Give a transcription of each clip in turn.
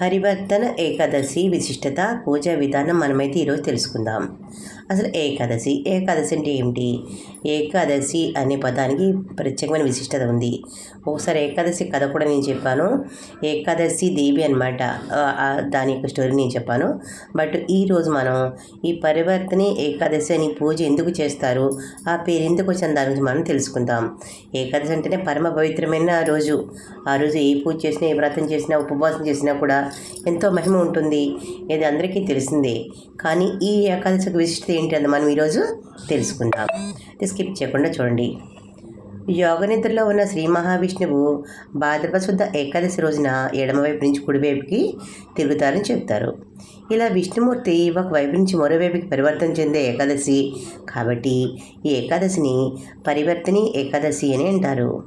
పరివర్తన ఏకాదశి విశిష్టత పూజా విధానం మనమైతే ఈరోజు తెలుసుకుందాం. అసలు ఏకాదశి ఏకాదశి అంటే ఏమిటి? ఏకాదశి అనే పదానికి ప్రత్యేకమైన విశిష్టత ఉంది. ఒకసారి ఏకాదశి కథ కూడా నేను చెప్పాను. ఏకాదశి దేవి అనమాట దాని యొక్క స్టోరీ నేను చెప్పాను. బట్ ఈరోజు మనం ఈ పరివర్తన ఏకాదశి అని పూజ ఎందుకు చేస్తారు? ఆ పేరు ఎందుకు వచ్చిన దాని గురించి మనం తెలుసుకుందాం. ఏకాదశి అంటేనే పరమ పవిత్రమైన రోజు. ఆ రోజు ఏ పూజ చేసినా ఏ వ్రతం చేసినా ఉపవాసం చేసినా కూడా ఎంతో మహిమ ఉంటుంది. ఇది అందరికీ తెలిసిందే. కానీ ఈ ఏకాదశికి విశిష్టత ఏంటి అని మనం ఈరోజు తెలుసుకుందాం. స్కిప్ చేయకుండా చూడండి. యోగనిద్రలో ఉన్న శ్రీ మహావిష్ణువు భాద్రపశుద్ధ ఏకాదశి రోజున ఎడమవైపు నుంచి కుడివైపుకి తిరుగుతారని చెప్తారు ఇలా విష్ణుమూర్తి ఒక వైపు నుంచి మరోవైపుకి పరివర్తన చెందే ఏకాదశి కాబట్టి ఈ ఏకాదశిని పరివర్తని ఏకాదశి అని అంటారు.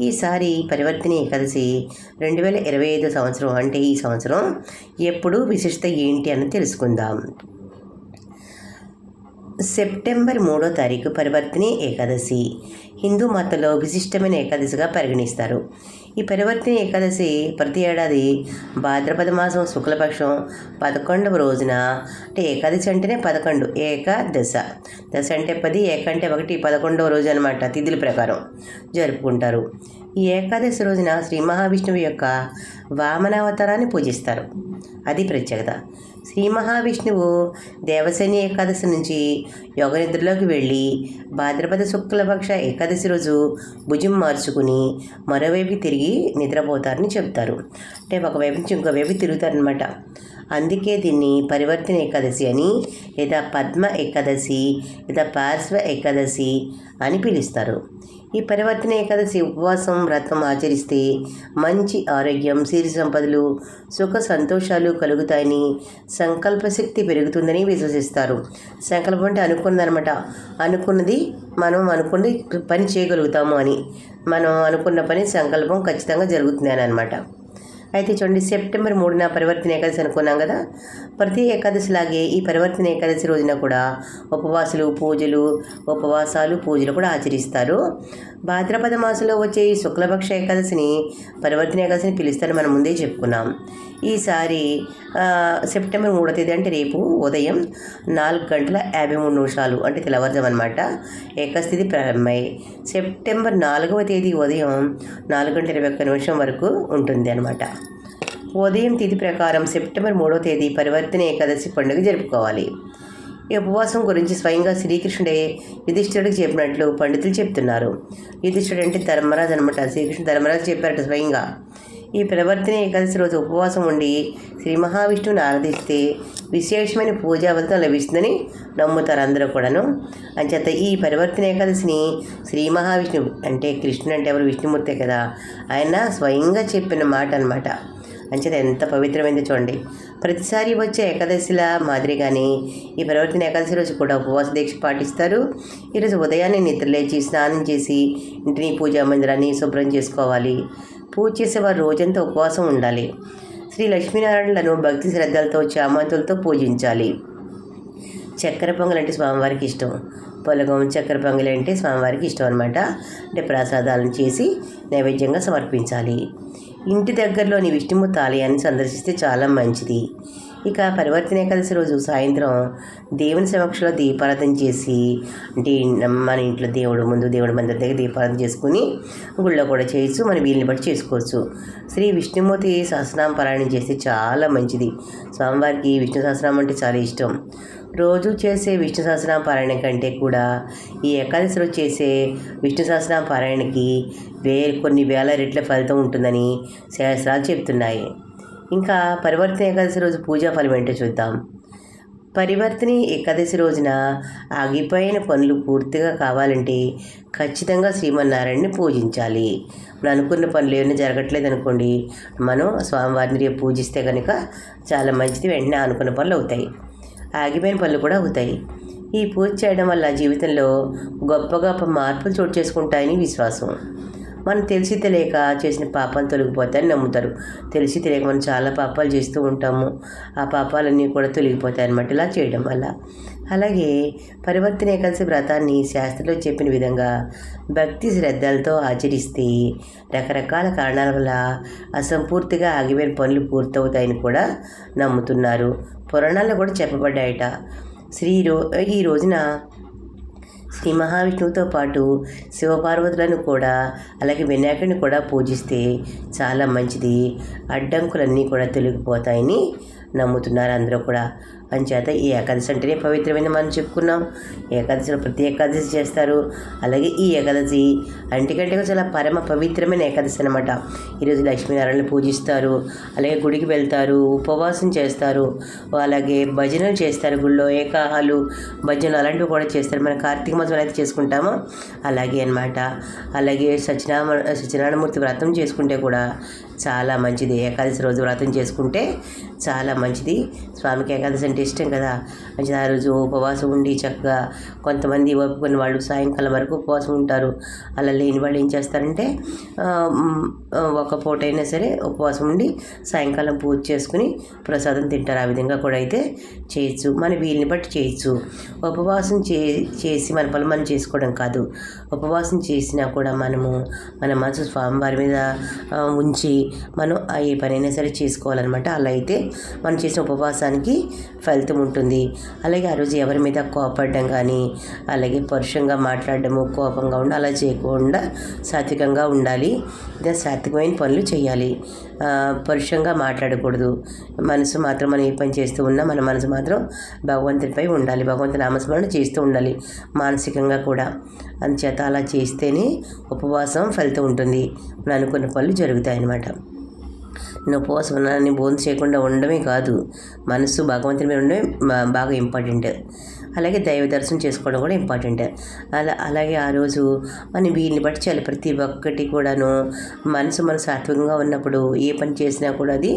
ఈసారి పరివర్తని ఏకాదశి రెండు వేల ఇరవై ఐదు సంవత్సరం అంటే ఈ సంవత్సరం ఎప్పుడు విశిష్టత ఏంటి అని తెలుసుకుందాం. సెప్టెంబర్ మూడో తారీఖు పరివర్తిని ఏకాదశి. హిందూ మతంలో విశిష్టమైన ఏకాదశిగా పరిగణిస్తారు. ఈ పరివర్తిని ఏకాదశి ప్రతి ఏడాది భాద్రపద మాసం శుక్లపక్షం పదకొండవ రోజున అంటే ఏకాదశి అంటేనే పదకొండు ఏకాదశ. దశ అంటే పది ఏక అంటే ఒకటి పదకొండవ రోజు అనమాట తిథుల ప్రకారం జరుపుకుంటారు. ఈ ఏకాదశి రోజున శ్రీ మహావిష్ణువు యొక్క వామనావతారాన్ని పూజిస్తారు. అది ప్రత్యేకత. శ్రీ మహావిష్ణువు దేవసేని ఏకాదశి నుంచి యోగనిద్రలోకి వెళ్ళి భాద్రపద శుక్లపక్ష ఏకాదశి రోజు భుజం మార్చుకుని మరోవైపు తిరిగి నిద్రపోతారని చెప్తారు అంటే ఒకవైపు నుంచి ఇంకోవైపు తిరుగుతారనమాట అందుకే దీన్ని పరివర్తన ఏకాదశి అని లేదా పద్మ ఏకాదశి లేదా పార్శ్వ ఏకాదశి అని పిలుస్తారు. ఈ పరివర్తన ఏకాదశి ఉపవాసం వ్రతం ఆచరిస్తే మంచి ఆరోగ్యం సిరి సంపదలు సుఖ సంతోషాలు కలుగుతాయని సంకల్పశక్తి పెరుగుతుందని విశ్వసిస్తారు. సంకల్పం అంటే అనుకున్నదనమాట అనుకున్నది మనం అనుకున్నది పని చేయగలుగుతాము అని. మనం అనుకున్న పని సంకల్పం ఖచ్చితంగా జరుగుతుంది అని అనమాట అయితే చూడండి సెప్టెంబర్ మూడున పరివర్తన ఏకాదశి అనుకున్నాం కదా. ప్రతి ఏకాదశిలాగే ఈ పరివర్తన ఏకాదశి రోజున కూడా ఉపవాసాలు పూజలు ఉపవాసాలు పూజలు కూడా ఆచరిస్తారు. భాద్రపద మాసంలో వచ్చే ఈ శుక్లపక్ష ఏకాదశిని పరివర్తన ఏకాదశిని పిలుస్తారని మనం ముందే చెప్పుకున్నాం. ఈసారి సెప్టెంబర్ మూడో తేదీ అంటే రేపు ఉదయం నాలుగు గంటల యాభై మూడు నిమిషాలు అంటే తెల్లవారుజాము అనమాట ఏకస్థితి ప్రారంభమై సెప్టెంబర్ నాలుగవ తేదీ ఉదయం నాలుగు గంటల ఇరవై ఒక్క నిమిషం వరకు ఉంటుంది అనమాట ఉదయం తిథి ప్రకారం సెప్టెంబర్ మూడో తేదీ పరివర్తన ఏకాదశి పండుగ జరుపుకోవాలి. ఈ ఉపవాసం గురించి స్వయంగా శ్రీకృష్ణుడే యుధిష్ఠుడికి చెప్పినట్లు పండితులు చెప్తున్నారు. యుధిష్ఠుడు అంటే ధర్మరాజు అనమాట శ్రీకృష్ణుడు ధర్మరాజు చెప్పారట స్వయంగా. ఈ ప్రవర్తన ఏకాదశి రోజు ఉపవాసం ఉండి శ్రీ మహావిష్ణువుని ఆరాధిస్తే విశేషమైన పూజా ఫలితం లభిస్తుందని నమ్ముతారు అందరూ కూడాను. అంచేత ఈ పరివర్తన ఏకాదశిని శ్రీ మహావిష్ణువు అంటే కృష్ణుడు అంటే ఎవరు? విష్ణుమూర్తే కదా. ఆయన స్వయంగా చెప్పిన మాట అనమాట అంచేత ఎంత పవిత్రమైంది చూడండి. ప్రతిసారి వచ్చే ఏకాదశిల మాదిరిగానే ఈ ప్రవర్తన ఏకాదశి రోజు కూడా ఉపవాస దీక్ష పాటిస్తారు. ఈరోజు ఉదయాన్నే నిద్రలేచి స్నానం చేసి ఇంటిని పూజా మందిరాన్ని శుభ్రం చేసుకోవాలి. పూజ చేసేవారు రోజంతా ఉపవాసం ఉండాలి. శ్రీ లక్ష్మీనారాయణలను భక్తి శ్రద్ధలతో చామంతులతో పూజించాలి. చక్కెర పొంగల్ అంటే స్వామివారికి ఇష్టం. పొలగం చక్కెర పొంగలి అంటే స్వామివారికి ఇష్టం అనమాట అంటే ప్రసాదాలను చేసి నైవేద్యంగా సమర్పించాలి. ఇంటి దగ్గరలోని విష్ణుమూర్తి ఆలయాన్ని సందర్శిస్తే చాలా మంచిది. ఇక పరివర్తన ఏకాదశి రోజు సాయంత్రం దేవుని సమక్షంలో దీపారాధన చేసి అంటే మన ఇంట్లో దేవుడు ముందు దేవుడి మందిర దగ్గర దీపారాధన చేసుకుని గుళ్ళో కూడా చేయొచ్చు మన వీళ్ళని బట్టి చేసుకోవచ్చు. శ్రీ విష్ణుమూర్తి సహస్రనామ పారాయణం చేస్తే చాలా మంచిది. స్వామివారికి విష్ణు సహస్రనామం అంటే చాలా ఇష్టం. రోజు చేసే విష్ణు సహస్రనామ పారాయణ కంటే కూడా ఈ ఏకాదశి రోజు చేసే విష్ణు సహస్రనామ పారాయణకి వే కొన్ని వేల రెట్ల ఫలితం ఉంటుందని శాస్త్రాలు చెప్తున్నాయి ఇంకా పరివర్తన ఏకాదశి రోజు పూజా ఫలం ఏంటో చూద్దాం. పరివర్తని ఏకాదశి రోజున ఆగిపోయిన పనులు పూర్తిగా కావాలంటే ఖచ్చితంగా శ్రీమన్నారాయణని పూజించాలి. మనం అనుకున్న పనులు ఏమైనా జరగట్లేదు అనుకోండి మనం స్వామివారిని రేపు పూజిస్తే కనుక చాలా మంచిది వెంటనే అనుకున్న పనులు అవుతాయి. ఆగిపోయిన పనులు కూడా అవుతాయి. ఈ పూజ చేయడం వల్ల జీవితంలో గొప్ప గొప్ప మార్పులు చోటు చేసుకుంటాయని విశ్వాసం. మనం తెలిసి తెలియక చేసిన పాపాలు తొలగిపోతాయని నమ్ముతారు. తెలిసి తెలియక మనం చాలా పాపాలు చేస్తూ ఉంటాము. ఆ పాపాలన్నీ కూడా తొలగిపోతాయి అన్నమాట. ఇలా చేయడం వల్ల. అలాగే పరివర్తన ఏకాదశి వ్రతాన్ని శాస్త్రంలో చెప్పిన విధంగా భక్తి శ్రద్ధలతో ఆచరిస్తే రకరకాల కారణాల వల్ల అసంపూర్తిగా ఆగిపోయిన పనులు పూర్తవుతాయని కూడా నమ్ముతున్నారు. పురాణాల్లో కూడా చెప్పబడ్డాయట. శ్రీ రో ఈ రోజున శ్రీ మహావిష్ణువుతో పాటు శివపార్వతులను కూడా అలాగే వినాయకుడిని కూడా పూజిస్తే చాలా మంచిది. అడ్డంకులన్నీ కూడా తొలగిపోతాయని నమ్ముతున్నారు అందరూ కూడా. అంచేత ఈ ఏకాదశి అంటేనే పవిత్రమైన మనం చెప్పుకున్నాం. ఏకాదశిలో ప్రతి ఏకాదశి చేస్తారు. అలాగే ఈ ఏకాదశి అంటికంటే చాలా పరమ పవిత్రమైన ఏకాదశి అనమాట ఈరోజు లక్ష్మీనారాయణ పూజిస్తారు. అలాగే గుడికి వెళ్తారు. ఉపవాసం చేస్తారు. అలాగే భజనలు చేస్తారు గుళ్ళో. ఏకాహాలు భజనలు అలాంటివి కూడా చేస్తారు. మన కార్తీక మాసం అయితే చేసుకుంటామో. అలాగే అన్నమాట. అలాగే సత్యనారాయణ సత్యనారాయణమూర్తి వ్రతం చేసుకుంటే కూడా చాలా మంచిది. ఏకాదశి రోజు వ్రతం చేసుకుంటే చాలా మంచిది. స్వామికి ఏకాదశి అంటే ఇష్టం కదా. మంచిది ఆ రోజు ఉపవాసం ఉండి చక్కగా కొంతమంది ఒప్పుకున్న వాళ్ళు సాయంకాలం వరకు ఉపవాసం ఉంటారు. అలా లేని వాళ్ళు ఏం చేస్తారంటే ఒక పూట అయినా సరే ఉపవాసం ఉండి సాయంకాలం పూజ చేసుకుని ప్రసాదం తింటారు. ఆ విధంగా కూడా అయితే చేయొచ్చు. మన వీలుని బట్టి చేయొచ్చు. ఉపవాసం చే చేసి మన పనులు మనం చేసుకోవడం కాదు. ఉపవాసం చేసినా కూడా మనము మన మనసు స్వామివారి మీద ఉంచి మనం ఆ ఏ పనైనా సరే చేసుకోవాలన్నమాట. అలా అయితే మనం చేసిన ఉపవాసానికి ఫలితం ఉంటుంది. అలాగే ఆ రోజు ఎవరి మీద కోపడడం కానీ అలాగే పరుషంగా మాట్లాడడము కోపంగా ఉండి అలా చేయకుండా సాత్వికంగా ఉండాలి. ఇంకా సాత్వికమైన పనులు చేయాలి. పరుషంగా మాట్లాడకూడదు. మనసు మాత్రం మనం ఏ పని చేస్తూ ఉన్నా మన మనసు మాత్రం భగవంతునిపై ఉండాలి. భగవంతు నామస్మరణ చేస్తూ ఉండాలి. మానసికంగా కూడా. అందుచేత అలా చేస్తేనే ఉపవాసం ఫలితం ఉంటుంది. మనం అనుకున్న పనులు జరుగుతాయి అన్నమాట ఉపవాసం ఉన్నానని భోజనం చేయకుండా ఉండడమే కాదు. మనసు భగవంతుని మీద ఉండడమే బాగా ఇంపార్టెంట్ అలాగే దైవ దర్శనం చేసుకోవడం కూడా ఇంపార్టెంట్. అలా అలాగే ఆ రోజు మనం వీళ్ళని బట్టి చేయాలి. ప్రతి ఒక్కటి కూడాను మనసు మన సాత్వికంగా ఉన్నప్పుడు ఏ పని చేసినా కూడా అది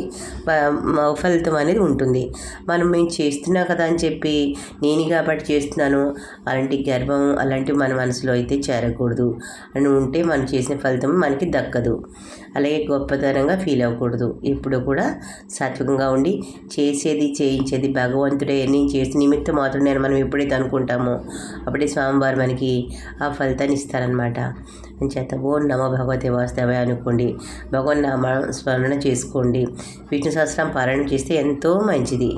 ఫలితం అనేది ఉంటుంది. మనం మేము చేస్తున్నా కదా అని చెప్పి నేను కాబట్టి చేస్తున్నాను అలాంటి గర్వం అలాంటివి మన మనసులో అయితే చేరకూడదు. అని ఉంటే మనం చేసిన ఫలితం మనకి దక్కదు. అలాగే గొప్పతనంగా ఫీల్ అవ్వకూడదు. ఇప్పుడు కూడా సాత్వికంగా ఉండి చేసేది చేయించేది భగవంతుడే. నేను చేసిన నిమిత్తం మాత్రం నేను మనం ఎప్పుడైతే అనుకుంటామో అప్పుడే స్వామివారు మనకి ఆ ఫలితాన్ని ఇస్తారనమాట చేత ఓ నమ భగవతి వాస్తవే అనుకోండి భగవన్ నామ స్మరణ చేసుకోండి విష్ణు సహస్రం పారాయణం చేస్తే ఎంతో మంచిది.